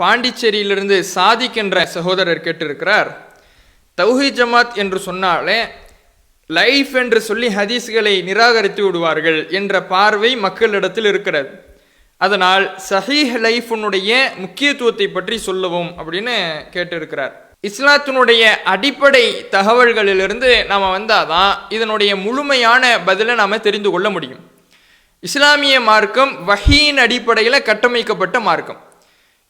பாண்டிச்சேரியிலிருந்து சாதிக் என்ற சகோதரர் கேட்டிருக்கிறார். தௌஹி ஜமாத் என்று சொன்னாலே லைஃப் என்று சொல்லி ஹதீஸ்களை நிராகரித்து விடுவார்கள் என்ற பார்வை மக்களிடத்தில் இருக்கிறது. அதனால் சஹீஹ் லைஃபுனுடைய முக்கியத்துவத்தை பற்றி சொல்லவும் அப்படின்னு கேட்டிருக்கிறார். இஸ்லாத்தினுடைய அடிப்படை தகவல்களிலிருந்து நாம் வந்தாதான் இதனுடைய முழுமையான பதிலை நாம் தெரிந்து கொள்ள முடியும். இஸ்லாமிய மார்க்கம் வஹீன் அடிப்படையில் கட்டமைக்கப்பட்ட மார்க்கம்.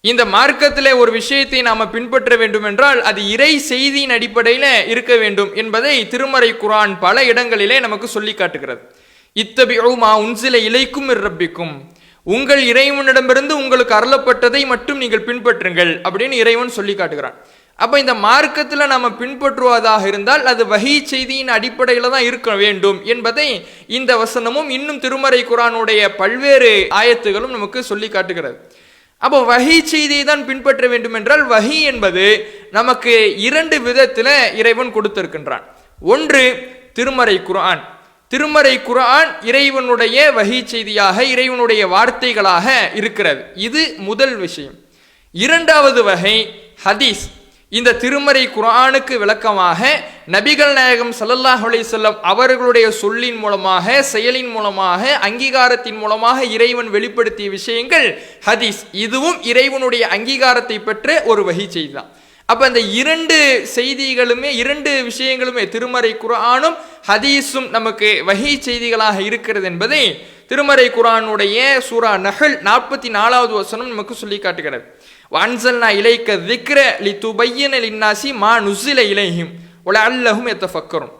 இந்த மார்க்கத்தில் ஒரு விஷயத்தை நாம் பின்பற்ற வேண்டும் என்றால் அது இறை செய்தியின் அடிப்படையில் இருக்க வேண்டும் என்பதை திருமறை குரான் பல இடங்களிலே நமக்கு சொல்லி காட்டுகிறது. இத்தபிஉ மா உன்சில இலைக்கும் இரப்பிக்கும் உங்கள் இறைவனிடமிருந்து உங்களுக்கு அருளப்பட்டதை மட்டும் நீங்கள் பின்பற்றுங்கள் அப்படின்னு இறைவன் சொல்லி காட்டுகிறான். அப்போ இந்த மார்க்கத்தில் நாம் பின்பற்றுவதாக இருந்தால் அது வகை செய்தியின் அடிப்படையில் தான் இருக்க வேண்டும் என்பதை இந்த வசனமும் இன்னும் திருமறை குரானுடைய பல்வேறு ஆயத்துகளும் நமக்கு சொல்லி காட்டுகிறது. அப்போ வகை செய்தியை தான் பின்பற்ற வேண்டும் என்றால் வகை என்பது நமக்கு இரண்டு விதத்தில் இறைவன் கொடுத்திருக்கின்றான். ஒன்று திருமறை குரான் திருமறை குரான் இறைவனுடைய வகை செய்தியாக இறைவனுடைய வார்த்தைகளாக இருக்கிறது. இது முதல் விஷயம். இரண்டாவது வகை ஹதீஸ். இந்த திருமறை குரானுக்கு விளக்கமாக நபிகள் நாயகம் சல்லல்லாஹ் அலைஹி அவர்களுடைய சொல்லின் மூலமாக செயலின் மூலமாக அங்கீகாரத்தின் மூலமாக இறைவன் வெளிப்படுத்திய விஷயங்கள் ஹதீஸ். இதுவும் இறைவனுடைய அங்கீகாரத்தை பெற்ற ஒரு வகை செய்தி தான் அப்ப இந்த இரண்டு செய்திகளுமே இரண்டு விஷயங்களுமே திருமறை குரானும் ஹதீஸும் நமக்கு வகை செய்திகளாக இருக்கிறது என்பதை திருமறை குரானுடைய சூரா நகல் நாற்பத்தி நாலாவது வசனம் நமக்கு சொல்லி காட்டுகிறது. வான்சல்னா இலைக்க திக்ர லி துபையன லின்னாசி மா நுசில இலையும் உல அல்லஹும் எத்த ஃபக்கரும்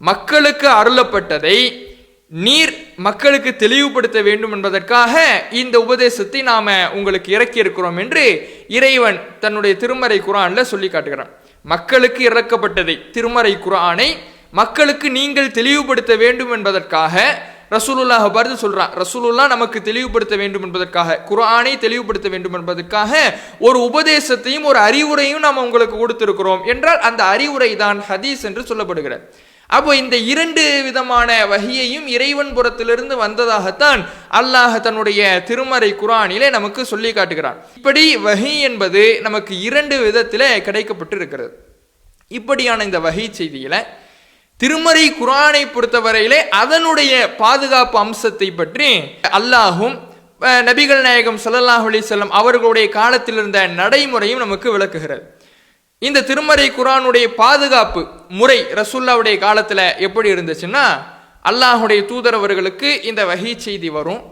மக்களுக்கு அருளப்பட்டதை நீர் மக்களுக்கு தெளிவுபடுத்த வேண்டும் என்பதற்காக இந்த உபதேசத்தை நாம உங்களுக்கு இறக்கி இருக்கிறோம் என்று இறைவன் தன்னுடைய திருமறை குரான்ல சொல்லி காட்டுகிறான். மக்களுக்கு இறக்கப்பட்டதை திருமறை குரானை மக்களுக்கு நீங்கள் தெளிவுபடுத்த வேண்டும் என்பதற்காக ரசூலுல்லாஹ் பார்த்து சொல்றான். ரசூலுல்லா நமக்கு தெளிவுபடுத்த வேண்டும் என்பதற்காக குரானை தெளிவுபடுத்த வேண்டும் என்பதற்காக ஒரு உபதேசத்தையும் ஒரு அறிவுரையும் நாம் உங்களுக்கு கொடுத்திருக்கிறோம் என்றால் அந்த அறிவுரை தான் ஹதீஸ் என்று சொல்லப்படுகிறது. அப்போ இந்த இரண்டு விதமான வகையையும் இறைவன் புறத்திலிருந்து வந்ததாகத்தான் அல்லாஹ் தன்னுடைய திருமறை குரானிலே நமக்கு சொல்லி காட்டுகிறான். இப்படி வகை என்பது நமக்கு இரண்டு விதத்தில் கிடைக்கப்பட்டு இருக்கிறது இப்படியான இந்த வகை செய்தியில் திருமறை குரானை பொறுத்தவரையிலே அதனுடைய பாதுகாப்பு அம்சத்தை பற்றி அல்லாஹும் நபிகள் நாயகம் ஸல்லல்லாஹு அலி செல்லம் அவர்களுடைய காலத்தில் இருந்த நடைமுறையும் நமக்கு விளக்குகிறது. இந்த திருமறை குரானுடைய பாதுகாப்பு முறை ரசூல்லாவுடைய காலத்தில் எப்படி இருந்துச்சுன்னா அல்லாஹுடைய தூதரவர்களுக்கு இந்த வகை செய்தி வரும்.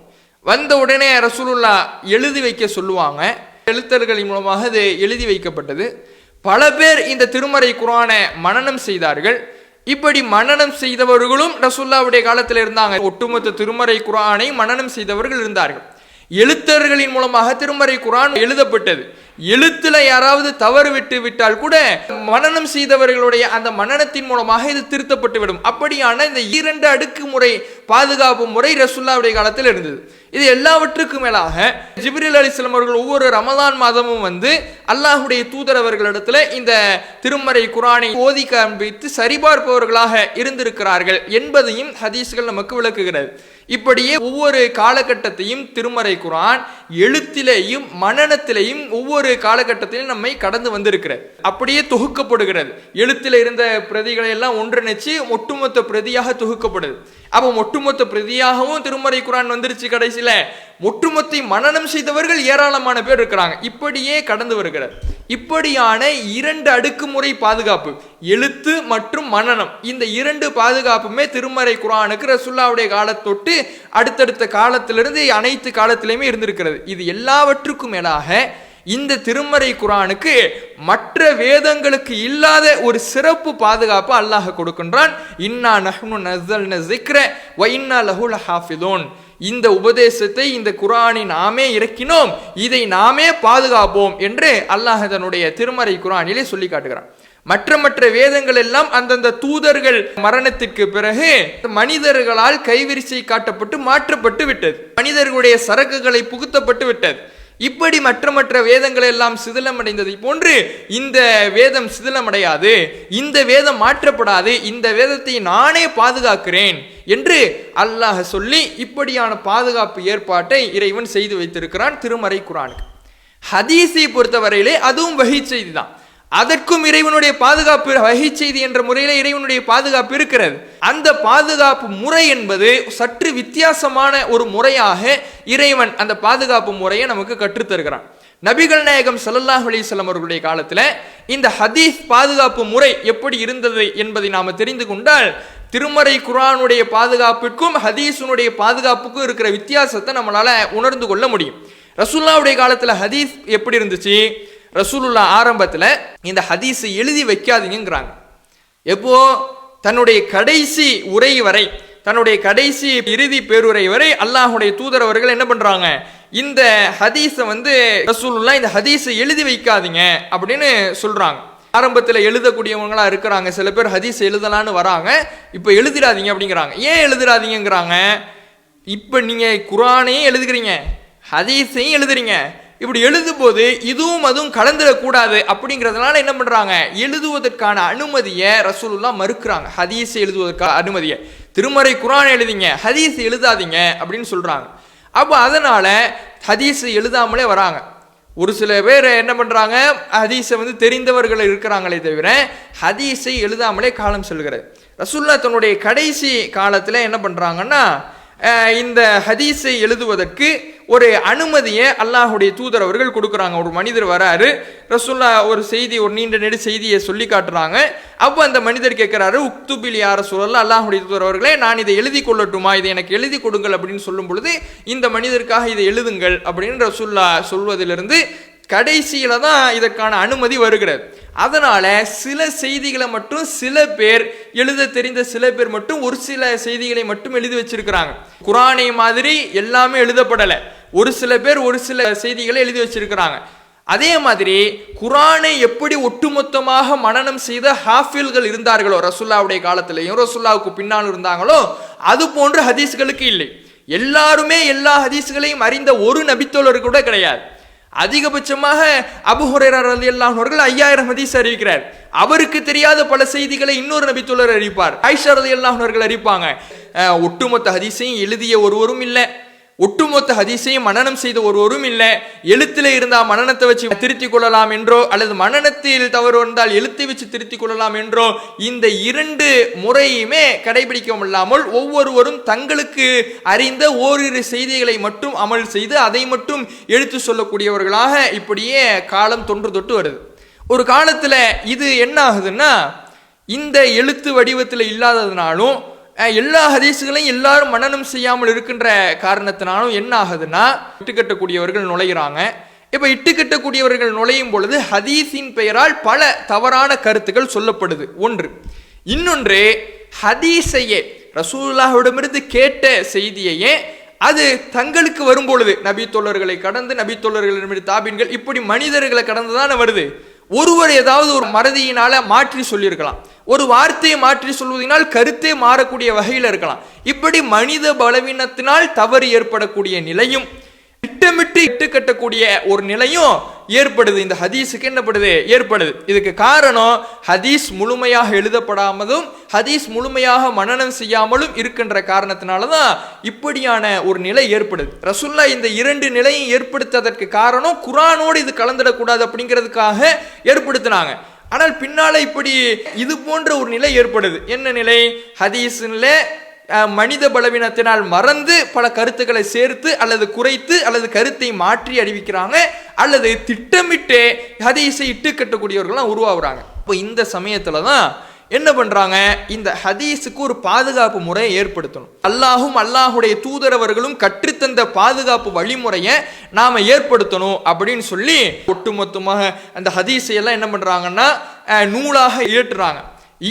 வந்த உடனே ரசூலுல்லா எழுதி வைக்க சொல்லுவாங்க. எழுத்தர்களின் மூலமாக அது எழுதி வைக்கப்பட்டது. பல பேர் இந்த திருமறை குரானை மனனம் செய்தார்கள். இப்படி மன்னனம் செய்தவர்களும் ரசுல்லாவுடைய காலத்தில் இருந்தாங்க. ஒட்டுமொத்த திருமறை குரானை மனனம் செய்தவர்கள் இருந்தார்கள். எழுத்தர்களின் மூலமாக திருமறை குரான் எழுதப்பட்டது. எழுத்துல யாராவது தவறு விட்டு விட்டால் கூட மனநம் செய்தவர்களுடைய அந்த மனநத்தின் மூலமாக இது திருத்தப்பட்டு விடும். அப்படியான இந்த இரண்டு அடுக்கு முறை பாதுகாப்பு முறை ரசுல்லாவுடைய காலத்தில் இருந்தது. இது எல்லாவற்றுக்கும் மேலாக ஜிப்ரில் அலிஸ்லாம் அவர்கள் ஒவ்வொரு ரமதான் மாதமும் வந்து அல்லாஹுடைய தூதரவர்களிடத்துல இந்த திருமறை குரானை ஓதி காண்பித்து சரிபார்ப்பவர்களாக இருந்திருக்கிறார்கள் என்பதையும் ஹதீஸ்கள் நமக்கு விளக்குகிறது. இப்படியே ஒவ்வொரு காலகட்டத்தையும் திருமறை குரான் எழுத்திலேயும் மனநத்திலேயும் ஒவ்வொரு காலகட்டத்திலையும் நம்மை கடந்து வந்திருக்கிறது. அப்படியே தொகுக்கப்படுகிறது. எழுத்தில் இருந்த பிரதிகளை எல்லாம் ஒன்றிணைச்சு ஒட்டுமொத்த பிரதியாக தொகுக்கப்படுது. அப்போ ஒட்டுமொத்த பிரதியாகவும் திருமறை குரான் வந்துருச்சு கடைசியில. ஒட்டுமொத்த மனநம் செய்தவர்கள் ஏராளமான பேர் இருக்கிறாங்க. இப்படியே கடந்து வருகிறது. இப்படியான இரண்டு அடுக்குமுறை பாதுகாப்பு எழுத்து மற்றும் மனநம். இந்த இரண்டு பாதுகாப்புமே திருமறை குரானுக்கு ரசுல்லாவுடைய காலத்தொட்டு அடுத்தடுத்த காலத்திலிருந்து அனைத்து காலத்திலையுமே இருந்திருக்கிறது. இது எல்லாவற்றுக்கும் மேலாக இந்த திருமறை குரானுக்கு மற்ற வேதங்களுக்கு இல்லாத ஒரு சிறப்பு பாதுகாப்பு அல்லாஹ் கொடுக்கின்றான். இன்னா நஹ்னு நசல் ஸிக்ர வ இன்னா இந்த உபதேசத்தை இந்த குரானை நாமே இறக்கினோம். இதை நாமே பாதுகாப்போம் என்று அல்லாஹ் தன்னுடைய திருமறை குரானிலே சொல்லி காட்டுகிறான். மற்ற மற்ற வேதங்கள் எல்லாம் அந்தந்த தூதர்கள் மரணத்திற்கு பிறகு மனிதர்களால் கைவிரிசை காட்டப்பட்டு மாற்றப்பட்டு விட்டது. மனிதர்களுடைய சரக்குகளை புகுத்தப்பட்டு விட்டது. இப்படி மற்ற மற்ற வேதங்கள் எல்லாம் சிதிலமடைந்ததை போன்று இந்த வேதம் சிதிலமடையாது. இந்த வேதம் மாற்றப்படாது. இந்த வேதத்தை நானே பாதுகாக்கிறேன் என்று அல்லாஹ் சொல்லி இப்படியான பாதுகாப்பு ஏற்பாட்டை இறைவன் செய்து வைத்திருக்கிறான் திருமறை குரானுக்கு. ஹதீஸை பொறுத்தவரையிலே அதுவும் வகை செய்தி தான் அதற்கும் இறைவனுடைய பாதுகாப்பு வகை செய்தி என்ற முறையில் இறைவனுடைய பாதுகாப்பு இருக்கிறது. அந்த பாதுகாப்பு முறை என்பது சற்று வித்தியாசமான ஒரு முறையாக இறைவன் அந்த பாதுகாப்பு முறையை நமக்கு கற்றுத்தருகிறான் நபிகள் நாயகம் ஸல்லல்லாஹு அலைஹி அவர்களுடைய காலத்தில் இந்த ஹதீஸ் பாதுகாப்பு முறை எப்படி இருந்தது என்பதை நாம் தெரிந்து கொண்டால் திருமறை குரானுடைய பாதுகாப்பிற்கும் ஹதீஸுனுடைய பாதுகாப்புக்கும் இருக்கிற வித்தியாசத்தை நம்மளால் உணர்ந்து கொள்ள முடியும். ரசுல்லாவுடைய காலத்தில் ஹதீஸ் எப்படி இருந்துச்சு? ரசூலுல்லா ஆரம்பத்தில் இந்த ஹதீஸை எழுதி வைக்காதீங்கிறாங்க எப்போ? தன்னுடைய கடைசி உரை வரை தன்னுடைய கடைசி இறுதி பேருரை வரை அல்லாஹுடைய தூதர் அவர்கள் என்ன பண்றாங்க? இந்த ஹதீஸை வந்து ரசூலுல்லா இந்த ஹதீஸை எழுதி வைக்காதீங்க அப்படின்னு சொல்றாங்க. ஆரம்பத்தில் எழுதக்கூடியவங்களா இருக்கிறாங்க. சில பேர் ஹதீஸ் எழுதலான்னு வராங்க. இப்போ எழுதிடாதீங்க அப்படிங்கிறாங்க. ஏன் எழுதிடாதீங்கிறாங்க இப்போ நீங்கள் குரானையும் எழுதுகிறீங்க. ஹதீஸையும் எழுதுறீங்க. இப்படி எழுதும்போது இதுவும் அதுவும் கலந்துடக்கூடாது அப்படிங்கிறதுனால என்ன பண்ணுறாங்க எழுதுவதற்கான அனுமதியை ரசூலுல்லா மறுக்கிறாங்க. ஹதீஸ் எழுதுவதற்கான அனுமதியை. திருமறை குரான் எழுதிங்க ஹதீஸ் எழுதாதீங்க அப்படின்னு சொல்கிறாங்க அப்போ அதனால் ஹதீஸ் எழுதாமலே வராங்க. ஒரு சில பேர் என்ன பண்ணுறாங்க ஹதீஸை வந்து தெரிந்தவர்கள் இருக்கிறாங்களே தவிர ஹதீஸை எழுதாமலே காலம் செல்கிறது. ரசூல்லா தன்னுடைய கடைசி காலத்தில் என்ன பண்ணுறாங்கன்னா இந்த ஹதீஸை எழுதுவதற்கு ஒரு அனுமதியை அல்லாஹுடைய தூதர் அவர்கள் கொடுக்குறாங்க. ஒரு மனிதர் வராரு ரசுல்லா ஒரு செய்தி ஒரு நீண்ட நெடு செய்தியை சொல்லி காட்டுறாங்க. அப்போ அந்த மனிதர் கேட்குறாரு உக்துபில் யார சூழல்ல அல்லாஹுடைய தூதர் அவர்களே நான் இதை எழுதி கொள்ளட்டுமா? இதை எனக்கு எழுதி கொடுங்கள் அப்படின்னு சொல்லும் பொழுது இந்த மனிதருக்காக இதை எழுதுங்கள் அப்படின்னு ரசுல்லா சொல்வதிலிருந்து கடைசியில தான் இதற்கான அனுமதி வருகிறது. அதனால் சில செய்திகளை மட்டும் சில பேர் எழுத தெரிந்த சில பேர் மட்டும் ஒரு சில செய்திகளை மட்டும் எழுதி வச்சிருக்கிறாங்க. குரானை மாதிரி எல்லாமே எழுதப்படலை. ஒரு சில பேர் ஒரு சில செய்திகளை எழுதி வச்சிருக்கிறாங்க. அதே மாதிரி குரானை எப்படி ஒட்டுமொத்தமாக மனனம் செய்த ஹாஃபில்கள் இருந்தார்களோ ரசுல்லாவுடைய காலத்திலையும் ரசுல்லாவுக்கு பின்னால் இருந்தாங்களோ அது போன்று ஹதீஸ்களுக்கு இல்லை. எல்லாருமே எல்லா ஹதீஸ்களையும் அறிந்த ஒரு நபித்தோழர் கூட கிடையாது. அதிகபட்சமாக அபு அலி ரலியல்லாஹு அவர்கள் ஐயாயிரம் ஹதீஸ் அறிவிக்கிறார். அவருக்கு தெரியாத பல செய்திகளை இன்னொரு நபித்துள்ளர் அறிவிப்பார். ஆயிஷா ரலியல்லாஹு அவர்கள் அறிவிப்பாங்க. ஒட்டுமொத்த ஹதீஸையும் எழுதிய ஒருவரும் இல்லை. ஒட்டுமொத்த ஹதீஸையும் மனநம் செய்த ஒருவரும் இல்லை. எழுத்துல இருந்தால் மனநத்தை வச்சு திருத்திக் கொள்ளலாம் என்றோ அல்லது மனநத்தில் தவறு வந்தால் எழுத்தை வச்சு திருத்திக் கொள்ளலாம் என்றோ இந்த இரண்டு முறையுமே கடைபிடிக்க முடியாமல் ஒவ்வொருவரும் தங்களுக்கு அறிந்த ஓரிரு செய்திகளை மட்டும் அமல் செய்து அதை மட்டும் எழுத்து சொல்லக்கூடியவர்களாக இப்படியே காலம் தொன்று தொட்டு வருது. ஒரு காலத்துல இது என்ன ஆகுதுன்னா இந்த எழுத்து வடிவத்தில் இல்லாததுனாலும் எல்லா ஹதீஸுகளையும் எல்லாரும் மனனம் செய்யாமல் இருக்கின்ற காரணத்தினாலும் என்ன ஆகுதுன்னா இட்டுக்கட்டக்கூடியவர்கள் நுழைகிறாங்க இப்போ இட்டுக்கட்டக்கூடியவர்கள் நுழையும் பொழுது ஹதீஸின் பெயரால் பல தவறான கருத்துக்கள் சொல்லப்படுது. ஒன்று. இன்னொன்று ஹதீஸையே ரசூல்லாவிடமிருந்து கேட்ட செய்தியையே அது தங்களுக்கு வரும்பொழுது நபி தோழர்களை கடந்து நபி தோழர்களிடமிருந்து தாபின்கள் இப்படி மனிதர்களை கடந்து தானே வருது. ஒருவர் ஏதாவது ஒரு மறதியினால மாற்றி சொல்லியிருக்கலாம். ஒரு வார்த்தையை மாற்றி சொல்வதனால் கருத்தே மாறக்கூடிய வகையில் இருக்கலாம். இப்படி மனித பலவீனத்தினால் தவறு ஏற்படக்கூடிய நிலையும் திட்டமிட்டு இட்டு கட்டக்கூடிய ஒரு நிலையும் ஏற்படுது. இந்த ஹதீஸுக்கு என்னப்படுது ஏற்படுது. இதுக்கு காரணம் ஹதீஸ் முழுமையாக எழுதப்படாமலும் ஹதீஸ் முழுமையாக மனநம் செய்யாமலும் இருக்கின்ற காரணத்தினால தான் இப்படியான ஒரு நிலை ஏற்படுது. ரசுல்லா இந்த இரண்டு நிலையும் ஏற்படுத்ததற்கு காரணம் குரானோடு இது கலந்துடக்கூடாது அப்படிங்கிறதுக்காக ஏற்படுத்தினாங்க. ஆனால் பின்னால இப்படி இது போன்ற ஒரு நிலை ஏற்படுது. என்ன நிலை? ஹதீஸ்ல மனித பலவீனத்தினால் மறந்து பல கருத்துக்களை சேர்த்து அல்லது குறைத்து அல்லது கருத்தை மாற்றி அறிவிக்கிறாங்க அல்லது திட்டமிட்டு ஹதீஸை இட்டு கட்டக்கூடியவர்கள்லாம் உருவாகுறாங்க. இப்போ இந்த சமயத்துல தான் என்ன பண்றாங்க? இந்த ஹதீஸுக்கு ஒரு பாதுகாப்பு முறையை ஏற்படுத்தணும். அல்லாஹும் அல்லாஹுடைய தூதரவர்களும் கற்றுத்தந்த பாதுகாப்பு வழிமுறையை நாம ஏற்படுத்தணும் அப்படின்னு சொல்லி ஒட்டுமொத்தமாக அந்த ஹதீஸை எல்லாம் என்ன பண்றாங்கன்னா நூலாக இயற்றுறாங்க.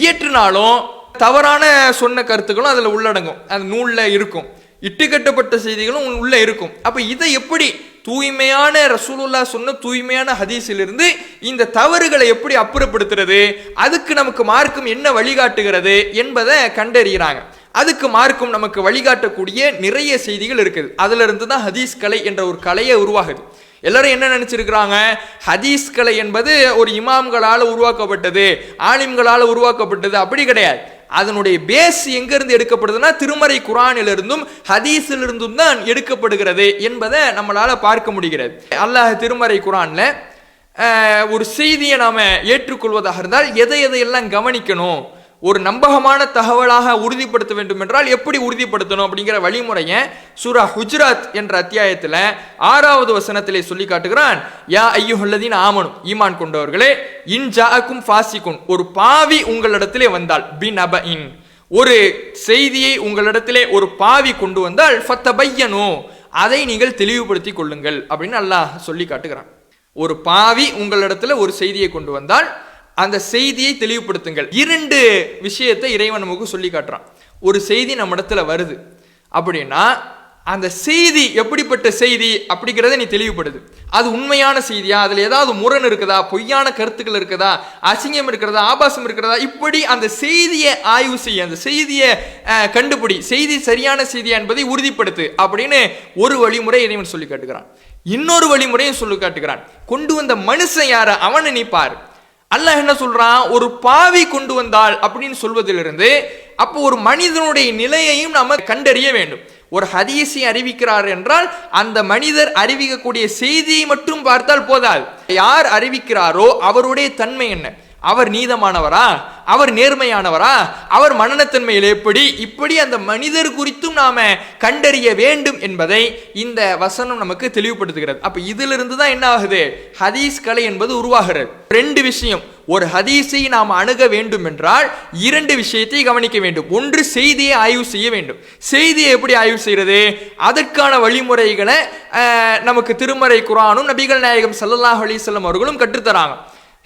இயற்றினாலும் தவறான சொன்ன கருத்துக்களும் அதில் உள்ளடங்கும். அந்த நூலில் இருக்கும். இட்டுக்கட்டப்பட்ட செய்திகளும் உள்ளே இருக்கும். அப்போ இதை எப்படி தூய்மையான ரசூலுல்லா சொன்ன தூய்மையான ஹதீஸிலிருந்து இந்த தவறுகளை எப்படி அப்புறப்படுத்துறது? அதுக்கு நமக்கு மார்க்கும் என்ன வழிகாட்டுகிறது என்பதை கண்டறிகிறாங்க. அதுக்கு மார்க்கும் நமக்கு வழிகாட்டக்கூடிய நிறைய செய்திகள் இருக்குது. அதிலிருந்து தான் ஹதீஸ் கலை என்ற ஒரு கலையை உருவாகுது. எல்லாரும் என்ன நினைச்சிருக்கிறாங்க? ஹதீஸ் கலை என்பது ஒரு இமாம்களால் உருவாக்கப்பட்டது ஆலிம்களால் உருவாக்கப்பட்டது. அப்படி கிடையாது. அதனுடைய பேஸ் எங்கிருந்து எடுக்கப்படுதுன்னா திருமறை குரானிலிருந்தும் ஹதீஸிலிருந்தும் தான் எடுக்கப்படுகிறது என்பதை நம்மளால் பார்க்க முடிகிறது. அல்லாஹ் திருமறை குரானில் ஒரு செய்தியை நாம் ஏற்றுக்கொள்வதாக இருந்தால் எதை எதையெல்லாம் கவனிக்கணும் ஒரு நம்பகமான தகவலாக உறுதிப்படுத்த வேண்டும் என்றால் எப்படி உறுதிப்படுத்தணும் அப்படிங்கிற வழிமுறையை சூரா ஹுஜராத் என்ற அத்தியாயத்தில் ஆறாவது வசனத்திலே சொல்லி காட்டுகிறான். யா ஐயுஹல்லதீன் ஆமனும் ஈமான் கொண்டவர்களே இன் ஜாக்கும் ஒரு பாவி உங்களிடத்திலே வந்தால் பின் அப இன் ஒரு செய்தியை உங்களிடத்திலே ஒரு பாவி கொண்டு வந்தால் ஃபத்தபையனோ அதை நீங்கள் தெளிவுபடுத்திக் கொள்ளுங்கள் அப்படின்னு அல்லாஹ் சொல்லி காட்டுகிறான். ஒரு பாவி உங்களிடத்துல ஒரு செய்தியை கொண்டு வந்தால் அந்த செய்தியை தெளிவுபடுத்துங்கள். இரண்டு விஷயத்தை இறைவன் நமக்கு சொல்லி காட்டுறான். ஒரு செய்தி நம்ம இடத்துல வருது. அப்படின்னா அந்த செய்தி எப்படிப்பட்ட செய்தி அப்படிங்கிறத நீ தெளிவுபடுது. அது உண்மையான செய்தியா? அதில் ஏதாவது முரண் இருக்குதா? பொய்யான கருத்துக்கள் இருக்குதா? அசிங்கம் இருக்கிறதா ஆபாசம் இருக்கிறதா இப்படி அந்த செய்தியை ஆய்வு செய்ய அந்த செய்தியை கண்டுபிடி. செய்தி சரியான செய்தியா என்பதை உறுதிப்படுத்து அப்படின்னு ஒரு வழிமுறை இறைவன் சொல்லி காட்டுகிறான். இன்னொரு வழிமுறையும் சொல்லி காட்டுகிறான். கொண்டு வந்த மனுஷன் யார? அவனை நீ பார். அல்லாஹ் என்ன சொல்றான்? ஒரு பாவி கொண்டு வந்தாள் அப்படின்னு சொல்வதிலிருந்து அப்போ ஒரு மனிதனுடைய நிலையையும் நாம கண்டறிய வேண்டும். ஒரு ஹதீஸை அறிவிக்கிறார் என்றால் அந்த மனிதர் அறிவிக்கக்கூடிய செய்தியை மட்டும் பார்த்தால் போதாது. யார் அறிவிக்கிறாரோ அவருடைய தன்மை என்ன? அவர் நீதமானவரா? அவர் நேர்மையானவரா? அவர் மனநத்தன்மையில் எப்படி? இப்படி அந்த மனிதர் குறித்தும் நாம கண்டறிய வேண்டும் என்பதை இந்த வசனம் நமக்கு தெளிவுபடுத்துகிறது. அப்ப இதிலிருந்து தான் என்ன ஆகுது? ஹதீஸ் கலை என்பது உருவாகிறது. ரெண்டு விஷயம். ஒரு ஹதீஸை நாம் அணுக வேண்டும் என்றால் இரண்டு விஷயத்தை கவனிக்க வேண்டும். ஒன்று செய்தியை ஆய்வு செய்ய வேண்டும். செய்தியை எப்படி ஆய்வு செய்கிறது அதற்கான வழிமுறைகளை நமக்கு திருமறை குரானும் நபிகள் நாயகம் சல்லல்லாஹ் அலைஹி வஸல்லம் அவர்களும் கற்றுத்தராங்க.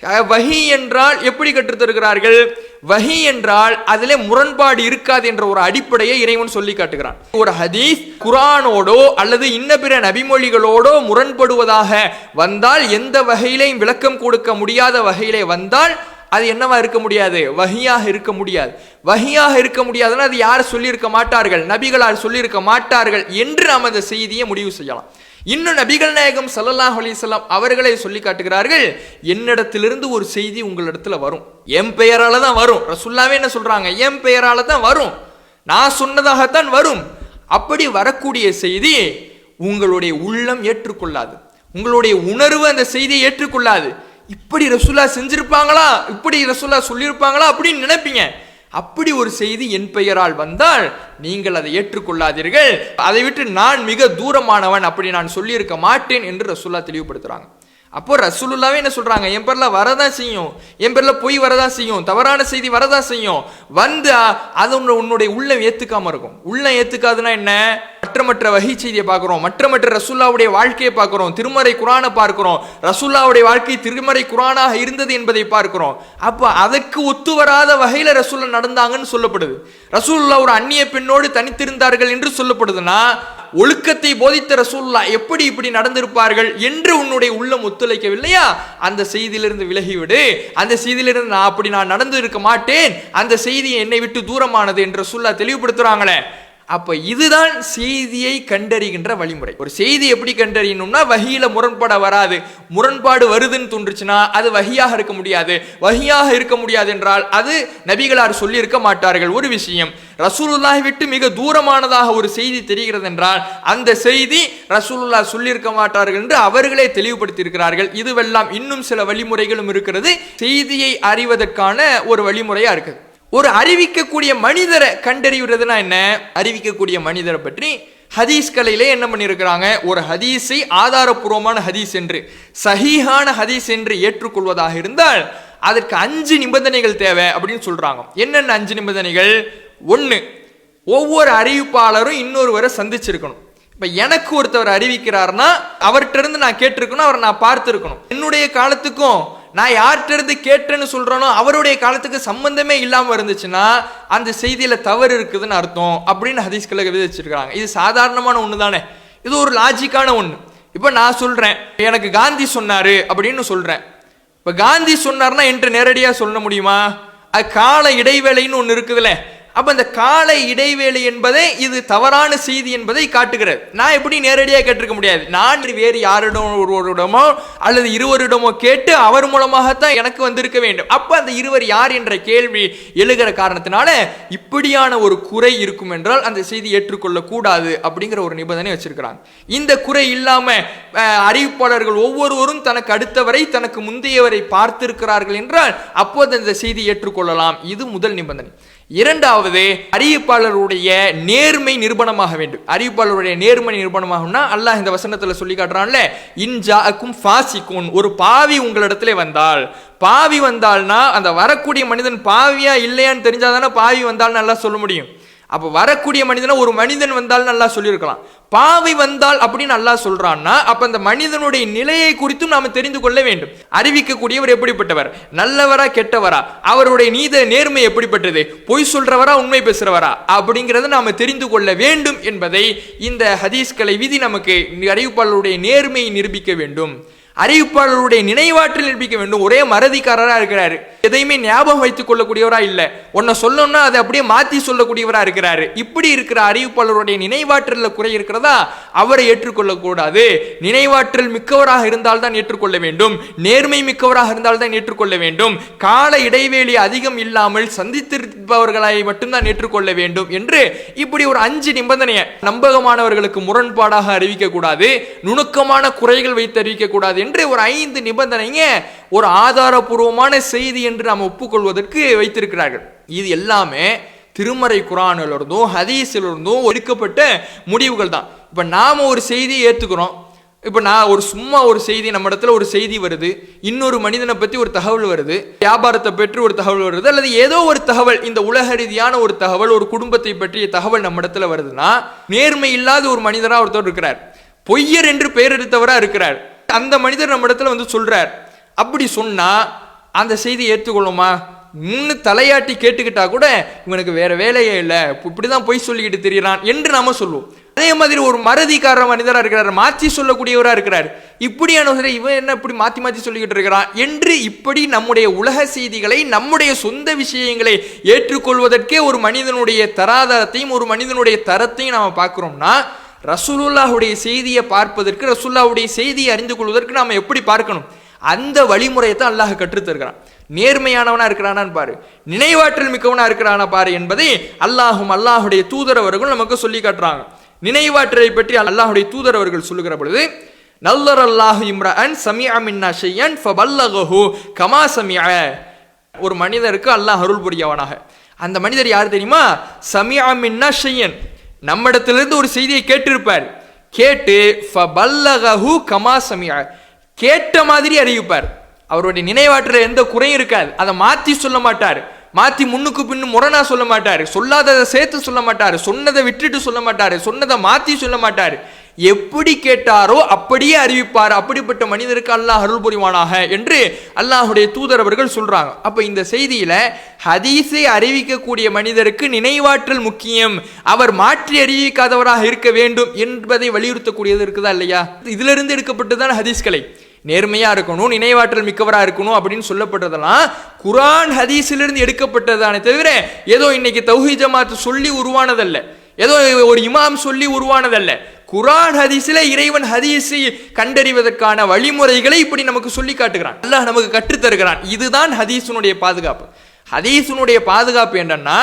வஹி என்றால் எப்படி கற்றுத்தருகிறார்கள் வஹி என்றால் அதிலே முரண்பாடு இருக்காது என்ற ஒரு அடிப்படையை இறைவன் சொல்லி காட்டுகிறான். ஒரு ஹதீஸ் குரானோடோ அல்லது இன்ன பிற நபிமொழிகளோடோ முரண்படுவதாக வந்தால் எந்த வகையிலையும் விளக்கம் கொடுக்க முடியாத வகையிலே வந்தால் அது என்னவா இருக்க முடியாது? வகியாக இருக்க முடியாது. வகியாக இருக்க முடியாதுன்னா அது யார் சொல்லியிருக்க மாட்டார்கள்? நபிகளால் சொல்லியிருக்க மாட்டார்கள் என்று நாம் அந்த செய்தியை முடிவு செய்யலாம். இன்னும் நபிகள் நாயகம் சல்லல்லாஹ் அலிசல்லாம் அவர்களை அவர்களே சொல்லி காட்டுகிறார்கள் என்னிடத்திலிருந்து ஒரு செய்தி உங்களிடத்துல வரும். என் பெயரால தான் வரும். ரசுல்லாவே என்ன சொல்றாங்க? என் பெயரால தான் வரும். நான் சொன்னதாகத்தான் வரும். அப்படி வரக்கூடிய செய்தி உங்களுடைய உள்ளம் ஏற்றுக்கொள்ளாது. உங்களுடைய உணர்வு அந்த செய்தியை ஏற்றுக்கொள்ளாது. இப்படி ரசுல்லா செஞ்சிருப்பாங்களா? இப்படி ரசுல்லா சொல்லியிருப்பாங்களா அப்படின்னு நினைப்பீங்க. அப்படி ஒரு செய்தி என் பெயரால் வந்தால் நீங்கள் அதை ஏற்றுக்கொள்ளாதீர்கள். அதை விட்டு நான் மிக தூரமானவன் அப்படி நான் சொல்லியிருக்க மாட்டேன் என்று ரசுல்லா தெளிவுபடுத்துறாங்க. அப்போ ரசூலுல்லாவே என்ன சொல்றாங்க? என் பேர்ல வரதான் செய்யும். என் பேர்ல பொய் வரதான் செய்யும். தவறான செய்தி வரதான் செய்யும். வந்து அது உன்னுடைய உள்ளம் ஏத்துக்காம இருக்கும். உள்ளம் ஏத்துக்காதுன்னா என்ன? மற்ற மற்ற வகை செய்தியை பார்க்குறோம். மற்ற மற்ற ரசுல்லாவுடைய வாழ்க்கையை பார்க்குறோம். திருமறை குரானை பார்க்குறோம். ரசுல்லாவுடைய வாழ்க்கை திருமறை குரானாக இருந்தது என்பதை பார்க்கிறோம். அப்போ அதற்கு ஒத்து வராத வகையில் ரசுல்லா நடந்தாங்கன்னு சொல்லப்படுது. ரசூல்லா ஒரு அந்நிய பெண்ணோடு தனித்திருந்தார்கள் என்று சொல்லப்படுதுன்னா ஒழுக்கத்தை போதித்த ரசூல்லா எப்படி இப்படி நடந்திருப்பார்கள் என்று உன்னுடைய உள்ளம் ஒத்துழைக்கவில்லையா? அந்த செய்தியிலிருந்து விலகிவிடு. அந்த செய்தியிலிருந்து நான் அப்படி நான் நடந்து இருக்க மாட்டேன். அந்த செய்தி என்னை விட்டு தூரமானது என்று ரசூல்லா தெளிவுபடுத்துறாங்களே. அப்போ இதுதான் செய்தியை கண்டறிகின்ற வழிமுறை. ஒரு செய்தி எப்படி கண்டறியணும்னா வகையில் முரண்பட வராது. முரண்பாடு வருதுன்னு தோன்றுச்சுன்னா அது வகையாக இருக்க முடியாது. வகையாக இருக்க முடியாது என்றால் அது நபிகளார் சொல்லியிருக்க மாட்டார்கள். ஒரு விஷயம் ரசூலுல்லாஹை விட்டு மிக தூரமானதாக ஒரு செய்தி தெரிகிறது என்றால் அந்த செய்தி ரசூலுல்லா சொல்லியிருக்க மாட்டார்கள் என்று அவர்களே தெளிவுபடுத்தியிருக்கிறார்கள். இதுவெல்லாம் இன்னும் சில வழிமுறைகளும் இருக்கிறது. செய்தியை அறிவதற்கான ஒரு வழிமுறையாக இருக்குது. ஒரு அறிவிக்கக்கூடிய மனிதரை கண்டறிவதுனா என்ன? அறிவிக்கக்கூடிய மனிதரை பற்றி ஹதீஸ் கலையிலே என்ன பண்ணியிருக்கிறாங்க? ஒரு ஹதீஸை ஆதாரபூர்வமான ஹதீஸ் என்று சஹீஹான ஹதீஸ் என்று ஏற்றுக்கொள்வதாக இருந்தால் அதற்கு அஞ்சு நிபந்தனைகள் தேவை அப்படின்னு சொல்றாங்க. என்னென்ன அஞ்சு நிபந்தனைகள்? ஒன்று ஒவ்வொரு அறிவிப்பாளரும் இன்னொருவரை சந்திச்சிருக்கணும். இப்போ எனக்கு ஒருத்தவர் அறிவிக்கிறார்னா அவர்கிட்ட இருந்து நான் கேட்டிருக்கணும் அவரை நான் பார்த்துருக்கணும். என்னுடைய காலத்துக்கும் நான் யார்கிட்ட இருந்து கேட்டேன்னு சொல்றேனோ அவருடைய காலத்துக்கு சம்பந்தமே இல்லாமல் இருந்துச்சுன்னா அந்த செய்தியில் தவறு இருக்குதுன்னு அர்த்தம் அப்படின்னு ஹதீஸ்களை விதிச்சிருக்கிறாங்க இது சாதாரணமான ஒன்று தானே இது ஒரு லாஜிக்கான ஒன்று இப்போ நான் சொல்கிறேன் எனக்கு காந்தி சொன்னார் அப்படின்னு சொல்கிறேன் இப்போ காந்தி சொன்னார்னா என்று நேரடியாக சொல்ல முடியுமா? அது கால இடைவேளைன்னு ஒன்று இருக்குதுல்ல. அப்போ இந்த கால இடைவேளை என்பதை இது தவறான செய்தி என்பதை காட்டுகிறது. நான் எப்படி நேரடியாக கேட்டிருக்க முடியாது. நான் வேறு யாரிடம் ஒருவரிடமோ அல்லது இருவரிடமோ கேட்டு அவர் மூலமாகத்தான் எனக்கு வந்திருக்க வேண்டும். அப்போ அந்த இருவர் யார் என்ற கேள்வி எழுகிற காரணத்தினால இப்படியான ஒரு குறை இருக்கும் என்றால் அந்த செய்தி ஏற்றுக்கொள்ளக்கூடாது அப்படிங்கிற ஒரு நிபந்தனை வச்சிருக்கிறாங்க. இந்த குறை இல்லாமல் அறிவிப்பாளர்கள் ஒவ்வொருவரும் தனக்கு அடுத்தவரை தனக்கு முந்தையவரை பார்த்திருக்கிறார்கள் என்றால் அப்போது அந்த செய்தி ஏற்றுக்கொள்ளலாம். இது முதல் நிபந்தனை. இரண்டாவது அறிவிப்பாளருடைய நேர்மை நிரூபணமாக வேண்டும். அறிவிப்பாளருடைய நேர்மை நிரூபணமாகும்னா அல்லாஹ் இந்த வசனத்தில் சொல்லி காட்டுறான்ல இன்ஜாக்கும் ஃபாசிக்கும் ஒரு பாவி உங்களிடத்துல வந்தால். பாவி வந்தால்னா அந்த வரக்கூடிய மனிதன் பாவியா இல்லையான்னு தெரிஞ்சாதானே பாவி வந்தால் நல்லா சொல்ல முடியும். அப்போ வரக்கூடிய மனிதனை ஒரு மனிதன் வந்தால் நல்லா சொல்லியிருக்கலாம். பாவை வந்தால் அப்படின்னு நல்லா சொல்றான்னா அப்ப அந்த மனிதனுடைய நிலையை குறித்தும் நாம தெரிந்து கொள்ள வேண்டும். அறிவிக்கக்கூடியவர் எப்படிப்பட்டவர்? நல்லவரா கெட்டவரா? அவருடைய நீத நேர்மை எப்படிப்பட்டது? பொய் சொல்றவரா உண்மை பேசுறவரா? அப்படிங்கிறத நாம தெரிந்து கொள்ள வேண்டும் என்பதை இந்த ஹதீஸ்களை விதி நமக்கு அறிவிப்பாளருடைய நேர்மையை நிரூபிக்க வேண்டும். அறிவிப்பாளருடைய நினைவாற்றல் நிரூபிக்க வேண்டும். ஒரே மறதிக்காரராக இருக்கிறார். எதையுமே ஞாபகம் வைத்துக் கொள்ளக்கூடியவரா இல்ல. உன்னை சொல்லணும்னா அதை அப்படியே மாத்தி சொல்லக்கூடியவரா இருக்கிறாரு. இப்படி இருக்கிற அறிவிப்பாளருடைய நினைவாற்றலில் குறை இருக்கிறதா? அவரை ஏற்றுக்கொள்ள கூடாது. நினைவாற்றல் மிக்கவராக இருந்தால் தான் ஏற்றுக்கொள்ள வேண்டும். நேர்மை மிக்கவராக இருந்தால் தான் ஏற்றுக்கொள்ள வேண்டும். கால இடைவெளி அதிகம் இல்லாமல் சந்தித்திருப்பவர்களை மட்டும்தான் ஏற்றுக்கொள்ள வேண்டும் என்று இப்படி ஒரு அஞ்சு நிபந்தனையை நம்பகமானவர்களுக்கு முரண்பாடாக அறிவிக்க கூடாது. நுணுக்கமான குறைகள் வைத்து அறிவிக்க கூடாது என்று ஒரு ஐந்து நிபந்தனைங்க ஒரு ஆதாரபூர்வமான செய்தி என்று நாம் ஒப்புக்கொள்வதற்கு வைத்திருக்கிறார்கள். இது எல்லாமே திருமறை குரானிலிருந்தும் ஹதீஸிலிருந்தும் ஒடுக்கப்பட்ட முடிவுகள் தான். இப்போ நாம ஒரு செய்தியை ஏற்றுக்கிறோம் இப்போ நான் ஒரு சும்மா ஒரு செய்தி நம்ம இடத்துல ஒரு செய்தி வருது. இன்னொரு மனிதனை பற்றி ஒரு தகவல் வருது. வியாபாரத்தை பற்றி ஒரு தகவல் வருது. அல்லது ஏதோ ஒரு தகவல் இந்த உலக ரீதியான ஒரு தகவல் ஒரு குடும்பத்தை பற்றிய தகவல் நம்ம இடத்துல வருதுன்னா நேர்மை இல்லாத ஒரு மனிதராக ஒருத்தர் இருக்கிறார். பொய்யர் என்று பெயர் எடுத்தவராக இருக்கிறார். அந்த மனிதர் நம்ம இடத்துல வந்து சொல்கிறார் அப்படி சொன்னால் அந்த செய்தி ஏற்றுக்கொள்ளுமா? முன்னு தலையாட்டி கேட்டுக்கிட்டா கூட இவனுக்கு வேற வேலையே இல்லை. இப்படி தான் பொய் சொல்லிக்கிட்டு தெரியறான் என்று நாம சொல்லுவோம். அதே மாதிரி ஒரு மறதிக்கார மனிதராக இருக்கிறார். மாற்றி சொல்லக்கூடியவராக இருக்கிறார். இப்படியான இவன் என்ன இப்படி மாற்றி மாற்றி சொல்லிக்கிட்டு இருக்கிறான் என்று இப்படி நம்முடைய உலக செய்திகளை நம்முடைய சொந்த விஷயங்களை ஏற்றுக்கொள்வதற்கே ஒரு மனிதனுடைய தராதரத்தையும் ஒரு மனிதனுடைய தரத்தையும் நாம் பார்க்குறோம்னா ரசூலுல்லாஹுடைய செய்தியை பார்ப்பதற்கு ரசூல்லாவுடைய செய்தியை அறிந்து கொள்வதற்கு நாம் எப்படி பார்க்கணும்? அந்த வழிமுறையை தான் அல்லாஹ் கற்றுத்தருகிறான் நேர்மையானவனாக நேர்மையானவனா இருக்கிறானான்னு பாரு. நினைவாற்றல் மிக்கவனாக இருக்கிறானா பாரு என்பதை அல்லாஹும் அல்லாஹுடைய தூதரவர்கள் நமக்கு சொல்லி காட்டுறாங்க. நினைவாற்றலை பற்றி அல்லாஹுடைய தூதரவர்கள் சொல்லுகிற பொழுது நல்லர் அல்லாஹு இம்ரன் சமியா மின்னா ஷையன் ஃபபல்லகஹு கமா சமியா ஒரு மனிதருக்கு அல்லாஹ் அருள் புரியவனாக அந்த மனிதர் யார் தெரியுமா? சமியா மின்னா ஷையன். நம்மிடத்திலிருந்து ஒரு செய்தியை கேட்டிருப்பார். கேட்டு ஃபபல்லகஹு கமா சமியா கேட்ட மாதிரி அறிவிப்பார். அவருடைய நினைவாற்றல எந்த குறையும் இருக்காது. அதை மாத்தி சொல்ல மாட்டார். மாத்தி முன்னுக்கு பின்னு முரணா சொல்ல மாட்டார். சொல்லாததை சேர்த்து சொல்ல மாட்டார். சொன்னதை விட்டுட்டு சொல்ல மாட்டார். சொன்னதை மாத்தி சொல்ல மாட்டார். எப்படி கேட்டாரோ அப்படியே அறிவிப்பார். அப்படிப்பட்ட மனிதருக்கு அல்லாஹ் அருள் புரிவானாக என்று அல்லாஹுடைய தூதர் அவர்கள் சொல்றாங்க. அப்ப இந்த செய்தியில ஹதீஸை அறிவிக்கக்கூடிய மனிதருக்கு நினைவாற்றல் முக்கியம். அவர் மாற்றி அறிவிக்காதவராக இருக்க வேண்டும் என்பதை வலியுறுத்தக்கூடியது இருக்குதா இல்லையா? இதுல இருந்து எடுக்கப்பட்டுதான் ஹதீஸ்களை நேர்மையா இருக்கணும் நினைவாற்றல் மிக்கவரா இருக்கணும் அப்படின்னு சொல்லப்பட்டதெல்லாம் குரான் ஹதீஸிலிருந்து எடுக்கப்பட்டதானே தவிர ஏதோ இன்னைக்கு தௌஹி ஜமாத் சொல்லி உருவானதல்ல. ஏதோ ஒரு இமாம் சொல்லி உருவானதல்ல. குரான் ஹதீஸில் இறைவன் ஹதீஸை கண்டறிவதற்கான வழிமுறைகளை இப்படி நமக்கு சொல்லி காட்டுகிறான். அல்லாஹ் நமக்கு கற்றுத்தருகிறான் இதுதான் ஹதீஸினுடைய பாதுகாப்பு. ஹதீஸினுடைய பாதுகாப்பு என்னன்னா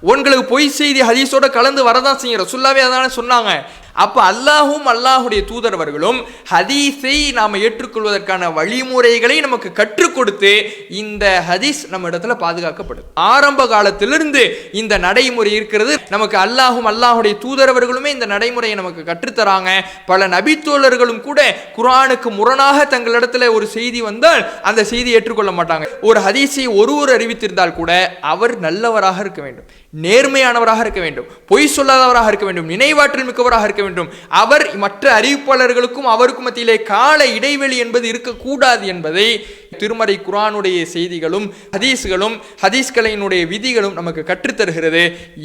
உங்களுக்கு பொய் செய்தி ஹதீஸோட கலந்து வரதான் செய்யும். ரசுல்லாவே அதானே சொன்னாங்க. அப்போ அல்லாஹும் அல்லாஹுடைய தூதரவர்களும் ஹதீஸை நாம் ஏற்றுக்கொள்வதற்கான வழிமுறைகளை நமக்கு கற்றுக் கொடுத்து இந்த ஹதீஸ் நம்ம இடத்துல பாதுகாக்கப்படும். ஆரம்ப காலத்திலிருந்து இந்த நடைமுறை இருக்கிறது. நமக்கு அல்லாஹும் அல்லாஹுடைய தூதரவர்களுமே இந்த நடைமுறையை நமக்கு கற்றுத்தராங்க. பல நபித்தோழர்களும் கூட குரானுக்கு முரணாக தங்களிடத்துல ஒரு செய்தி வந்தால் அந்த செய்தி ஏற்றுக்கொள்ள மாட்டாங்க. ஒரு ஹதீஸை ஒருவர் அறிவித்திருந்தால் கூட அவர் நல்லவராக இருக்க வேண்டும். நேர்மையானவராக இருக்க வேண்டும். பொய் சொல்லாதவராக இருக்க வேண்டும். நினைவாற்றல் மிக்கவராக இருக்க வேண்டும். அவர் மற்ற அறிவிப்பாளர்களுக்கும் அவருக்கும் மத்தியிலே கால இடைவெளி என்பது இருக்கக்கூடாது என்பதை திருமறை குரானுடைய செய்திகளும் ஹதீஸ்களும் ஹதீஸ்களினுடைய விதிகளும் நமக்கு கற்றுத்தருகிறது.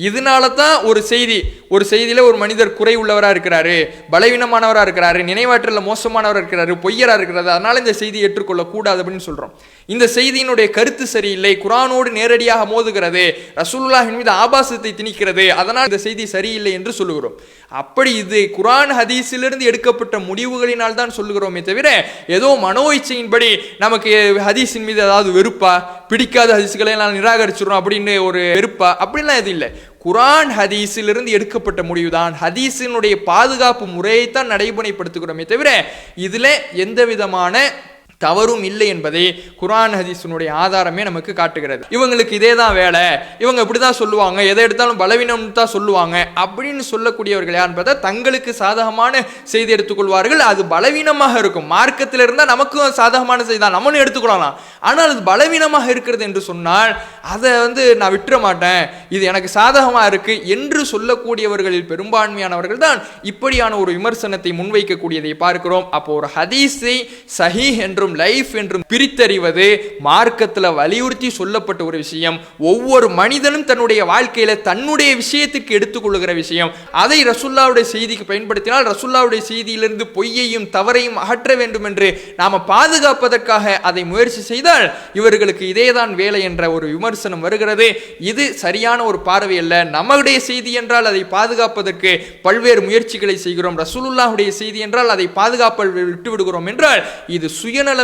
இதனால தான் ஒரு செய்தி ஒரு செய்தியில ஒரு மனிதர் குறை உள்ளவரா இருக்கிறாரு பலவீனமானவரா இருக்கிறாரு நினைவாற்றல மோசமானவரா இருக்கிறாரு பொய்யரா இருக்கிறாரு அதனால இந்த செய்தி ஏற்றுக்கொள்ளக்கூடாது அப்படின்னு சொல்றோம். இந்த செய்தியினுடைய கருத்து சரியில்லை குரானோடு நேரடியாக மோதுகிறது ரசூலுல்லாஹின் மீது ஆபாசத்தை திணிக்கிறது அதனால் இந்த செய்தி சரியில்லை என்று சொல்லுகிறோம். அப்படி இது குரான் ஹதீஸிலிருந்து எடுக்கப்பட்ட முடிவுகளினால் தான் சொல்லுகிறோமே தவிர ஏதோ மனோ இச்சையின்படி நமக்கு ஹதீஸின் மீது ஏதாவது வெறுப்பா பிடிக்காத ஹதீஸ்களை நான் நிராகரிச்சிடும் அப்படின்னு ஒரு வெறுப்பா? அப்படிலாம் எதுவும் இல்லை. குரான் ஹதீஸிலிருந்து எடுக்கப்பட்ட முடிவு தான் ஹதீஸினுடைய பாதுகாப்பு முறையைத்தான் நடைமுறைப்படுத்துகிறோமே தவிர இதில் எந்த விதமான தவறும் இல்லை என்பதை குரான் ஹதீஸினுடைய ஆதாரமே நமக்கு காட்டுகிறது. இவங்களுக்கு இதே தான் வேலை. இவங்க இப்படி தான் சொல்லுவாங்க. எதை எடுத்தாலும் பலவீனம் தான் சொல்லுவாங்க. அப்படின்னு சொல்லக்கூடியவர்கள் யாருன்னு பார்த்தா தங்களுக்கு சாதகமான செய்தி எடுத்துக்கொள்வார்கள். அது பலவீனமாக இருக்கும். மார்க்கத்தில் இருந்தால் நமக்கும் சாதகமான செய்தி தான். நம்மளும் எடுத்துக்கொள்ளலாம். ஆனால் அது பலவீனமாக இருக்கிறது என்று சொன்னால் அதை வந்து நான் விட்டுற மாட்டேன். இது எனக்கு சாதகமாக இருக்குது என்று சொல்லக்கூடியவர்களில் பெரும்பான்மையானவர்கள் தான் இப்படியான ஒரு விமர்சனத்தை முன்வைக்கக்கூடியதை பார்க்கிறோம். அப்போ ஒரு ஹதீஸை சஹி என்றும் லைஃப் என்றும் பிரித்தறிவது மார்க்கத்தில் வலியுறுத்தி சொல்லப்பட்ட ஒரு விஷயம். ஒவ்வொரு மனிதனும் தன்னுடைய வாழ்க்கையில தன்னுடைய விஷயத்திற்கு எடுத்துக்கொள்ளுகிற விஷயம். அதை ரசுல்லாவுடைய செய்திக்கு பயன்படுத்தினால் ரசுல்லாவுடைய செய்தியிலிருந்து பொய்யையும் தவறையும் அகற்ற வேண்டும் என்று நாம பாதுகாப்பதற்காக அதை முயற்சி செய்தால் இவர்களுக்கு இதேதான் வேலை என்ற ஒரு விமர்சனம் வருகிறது. இது சரியான ஒரு பார்வை அல்ல. நம்முடைய செய்தி என்றால் அதை பாதுகாப்பதற்கு பல்வேறு முயற்சிகளை செய்கிறோம். ரசூலுல்லாஹுடைய செய்தி என்றால் அதை பாதுகாப்ப விட்டு விடுகிறோம் என்றால் இது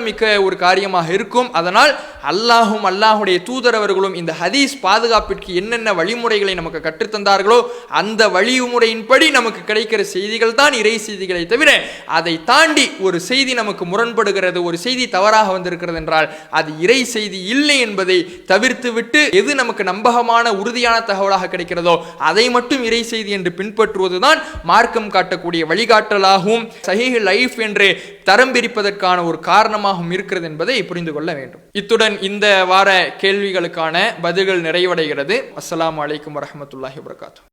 மிக்க ஒரு காரியமாக இருக்கும். அதனால் அல்லாஹும் அல்லாஹுடைய தூதரவர்களும் இந்த ஹதீஸ் பாதுகாப்பிற்கு என்னென்ன வழிமுறைகளை நமக்கு கற்றுத்தந்தார்களோ அந்த வழிமுறையின்படி நமக்கு கிடைக்கிற செய்திகள் தான் இறை செய்திகளை தவிர அதை தாண்டி ஒரு செய்தி நமக்கு முரண்படுகிறது ஒரு செய்தி தவறாக வந்திருக்கிறது என்றால் அது இறை செய்தி இல்லை என்பதை தவிர்த்து விட்டு எது நமக்கு நம்பகமான உறுதியான தகவலாக கிடைக்கிறதோ அதை மட்டும் இறை செய்தி என்று பின்பற்றுவதுதான் மார்க்கம் காட்டக்கூடிய வழிகாட்டலாகவும் சஹீஹ் லைஃப் என்று தரம் பிரிப்பதற்கான ஒரு காரணமாகவும் இருக்கிறது என்பதை புரிந்து கொள்ள வேண்டும். இத்துடன் இந்த வார கேள்விகளுக்கான பதில்கள் நிறைவடைகிறது. அஸ்லாம் அலைக்கும் வரமத்துல்லாஹி வபரகாத்துஹு.